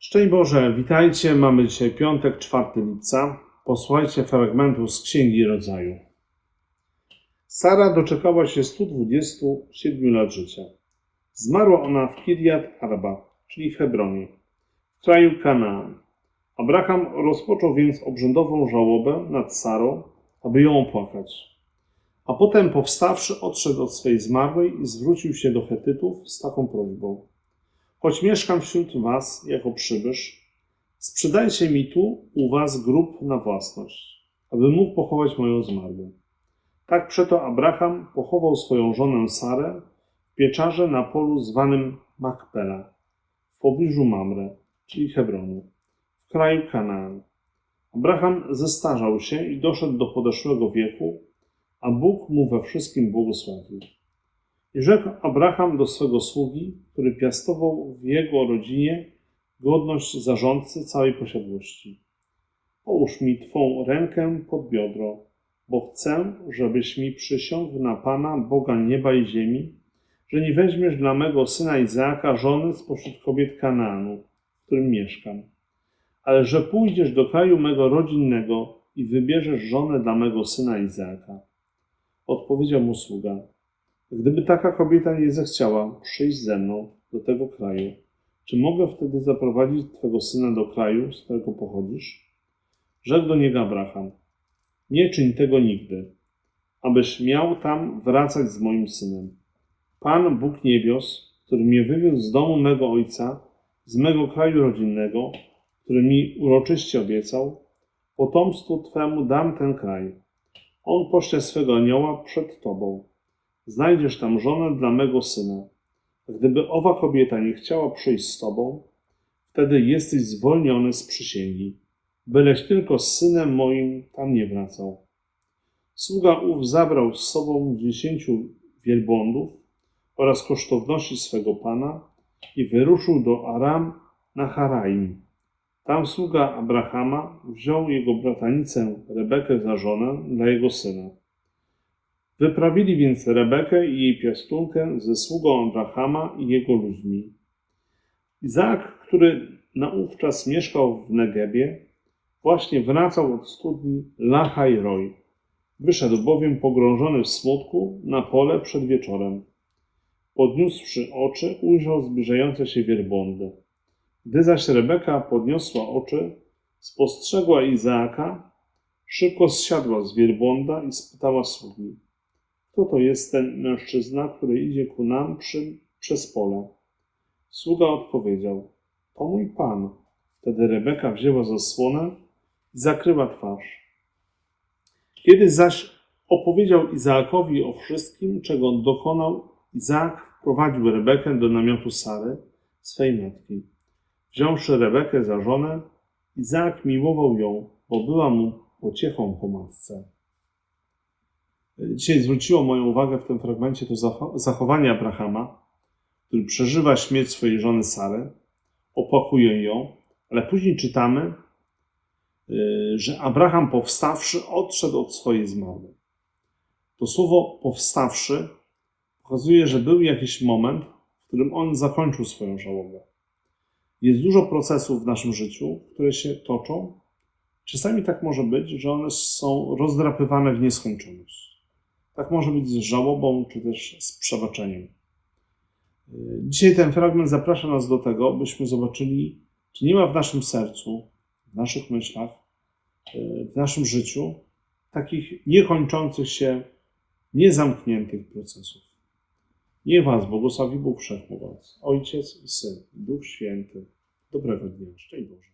Szczęść Boże, witajcie. Mamy dzisiaj piątek, 4 lipca. Posłuchajcie fragmentu z Księgi Rodzaju. Sara doczekała się 127 lat życia. Zmarła ona w Kirjat Arba, czyli w Hebronie, w kraju Kanaan. Abraham rozpoczął więc obrzędową żałobę nad Sarą, aby ją opłakać. A potem powstawszy odszedł od swej zmarłej i zwrócił się do Hetytów z taką prośbą. Choć mieszkam wśród was jako przybysz, sprzedajcie mi tu u was grób na własność, aby mógł pochować moją zmarłą. Tak przeto Abraham pochował swoją żonę Sarę w pieczarze na polu zwanym Makpela, w pobliżu Mamre, czyli Hebronu, w kraju Kanaan. Abraham zestarzał się i doszedł do podeszłego wieku, a Bóg mu we wszystkim błogosławił. I rzekł Abraham do swego sługi, który piastował w jego rodzinie godność zarządcy całej posiadłości. Połóż mi Twą rękę pod biodro, bo chcę, żebyś mi przysiągł na Pana, Boga nieba i ziemi, że nie weźmiesz dla mego syna Izaaka żony spośród kobiet Kanaanu, w którym mieszkam, ale że pójdziesz do kraju mego rodzinnego i wybierzesz żonę dla mego syna Izaaka. Odpowiedział mu sługa, Gdyby taka kobieta nie zechciała przyjść ze mną do tego kraju, czy mogę wtedy zaprowadzić Twego syna do kraju, z którego pochodzisz? Rzekł do niego Abraham: Nie czyń tego nigdy, abyś miał tam wracać z moim synem. Pan Bóg niebios, który mnie wywiózł z domu mego ojca, z mego kraju rodzinnego, który mi uroczyście obiecał, potomstwu Twemu dam ten kraj. On pośle swego anioła przed Tobą znajdziesz tam żonę dla mego syna. Gdyby owa kobieta nie chciała przyjść z tobą, wtedy jesteś zwolniony z przysięgi, byleś tylko z synem moim tam nie wracał. Sługa ów zabrał z sobą dziesięciu wielbłądów oraz kosztowności swego pana i wyruszył do Aram na Haraim. Tam sługa Abrahama wziął jego bratanicę Rebekę za żonę dla jego syna. Wyprawili więc Rebekę i jej piastunkę ze sługą Abrahama i jego ludźmi. Izaak, który naówczas mieszkał w Negebie, właśnie wracał od studni Lachaj Roj. Wyszedł bowiem pogrążony w smutku na pole przed wieczorem. Podniósłszy oczy, ujrzał zbliżające się wielbłądy. Gdy zaś Rebeka podniosła oczy, spostrzegła Izaaka, szybko zsiadła z wielbłąda i spytała sługi – kto to jest ten mężczyzna, który idzie ku nam przy, przez pole? Sługa odpowiedział: To mój pan. Wtedy Rebeka wzięła zasłonę i zakryła twarz. Kiedy zaś opowiedział Izaakowi o wszystkim, czego on dokonał, Izaak wprowadził Rebekę do namiotu Sary, swej matki. Wziąwszy Rebekę za żonę, Izaak miłował ją, bo była mu pociechą po matce. Dzisiaj zwróciło moją uwagę w tym fragmencie to zachowanie Abrahama, który przeżywa śmierć swojej żony Sary, opłakuje ją, ale później czytamy, y, że Abraham powstawszy odszedł od swojej zmarłej. To słowo powstawszy pokazuje, że był jakiś moment, w którym on zakończył swoją żałobę. Jest dużo procesów w naszym życiu, które się toczą. Czasami tak może być, że one są rozdrapywane w nieskończoność. Tak może być z żałobą, czy też z przebaczeniem. Dzisiaj ten fragment zaprasza nas do tego, byśmy zobaczyli, czy nie ma w naszym sercu, w naszych myślach, w naszym życiu takich niekończących się, niezamkniętych procesów. Niech Was błogosławi Bóg Wszechmogący, Ojciec i Syn, Duch Święty. Dobrego dnia. Szczęść Boże.